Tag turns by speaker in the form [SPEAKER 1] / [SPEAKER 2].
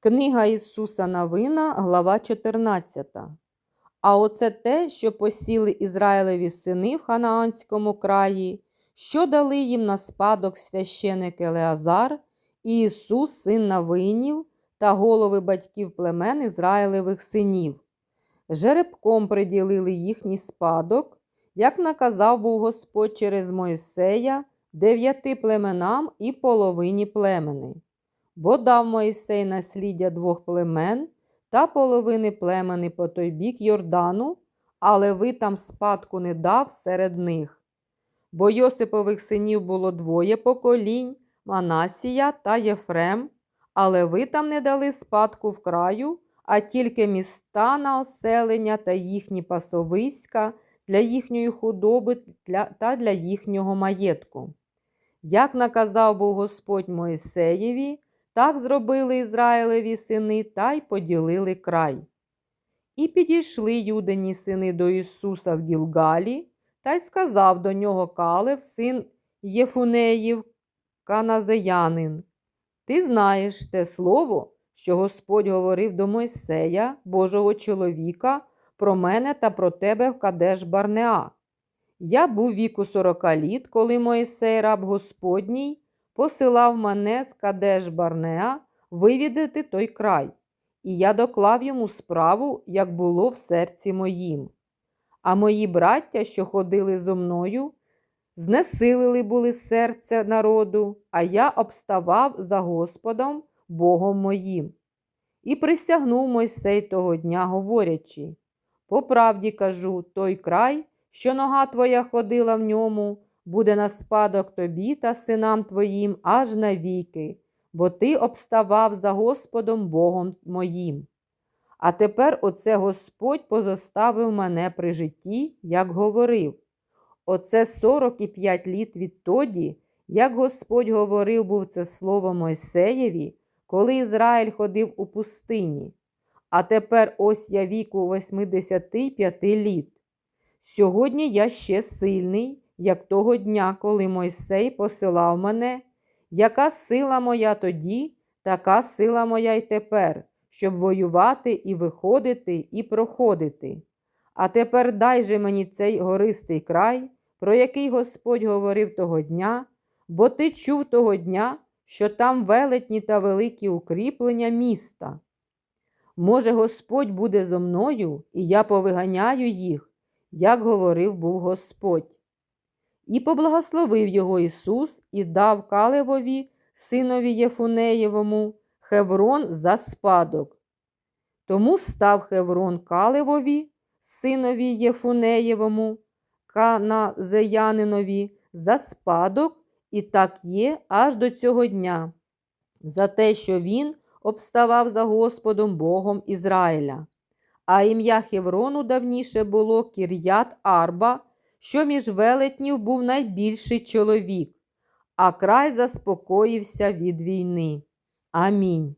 [SPEAKER 1] Книга Ісуса Новина, глава 14. А оце те, що посіли Ізраїлеві сини в Ханаанському краї, що дали їм на спадок священик Елеазар і Ісус, син Навинів, та голови батьків племен Ізраїлевих синів. Жеребком приділили їхній спадок, як наказав був Господь через Моїсея дев'яти племенам і половині племени. Бо дав Моїсей насліддя двох племен та половини племени по той бік Йордану, але ви там спадку не дав серед них. Бо Йосипових синів було двоє поколінь Манасія та Єфрем, але ви там не дали спадку в краю, а тільки міста на оселення та їхні пасовиська для їхньої худоби та для їхнього маєтку. Як наказав був Господь Моїсеєві, так зробили Ізраїлеві сини та й поділили край. І підійшли юдині сини до Ісуса в Гілгалі, та й сказав до нього Калев, син Єфунеїв, каназеянин. Ти знаєш те слово, що Господь говорив до Мойсея, Божого чоловіка, про мене та про тебе в Кадеш Барнеа. Я був віку сорока літ, коли Моїсей, раб Господній, посилав мене з Кадеш Барнеа вивідати той край, і я доклав йому справу, як було в серці моїм. А мої браття, що ходили зо мною, знесилили були серця народу, а я обставав за Господом, Богом моїм. І присягнув Мойсей того дня, говорячи: По правді кажу, той край, що нога твоя ходила в ньому, буде на спадок тобі та синам твоїм аж навіки, бо ти обставав за Господом Богом моїм. А тепер оце Господь позоставив мене при житті, як говорив. Оце сорок і п'ять літ відтоді, як Господь говорив був це слово Мойсеєві, коли Ізраїль ходив у пустині. А тепер ось я віку 85 літ. Сьогодні я ще сильний, як того дня, коли Мойсей посилав мене. Яка сила моя тоді, така сила моя й тепер, щоб воювати і виходити, і проходити. А тепер дай же мені цей гористий край, про який Господь говорив того дня, бо ти чув того дня, що там велетні та великі укріплення міста. Може, Господь буде зо мною, і я повиганяю їх, як говорив був Господь. І поблагословив його Ісус і дав Калевові, синові Єфунеєвому, Хеврон за спадок. Тому став Хеврон Калевові, синові Єфунеєвому, Каназеянинові, за спадок, і так є аж до цього дня, за те, що він обставав за Господом Богом Ізраїля. А ім'я Хеврону давніше було Кір'ят Арба, що між велетнів був найбільший чоловік, а край заспокоївся від війни. Амінь.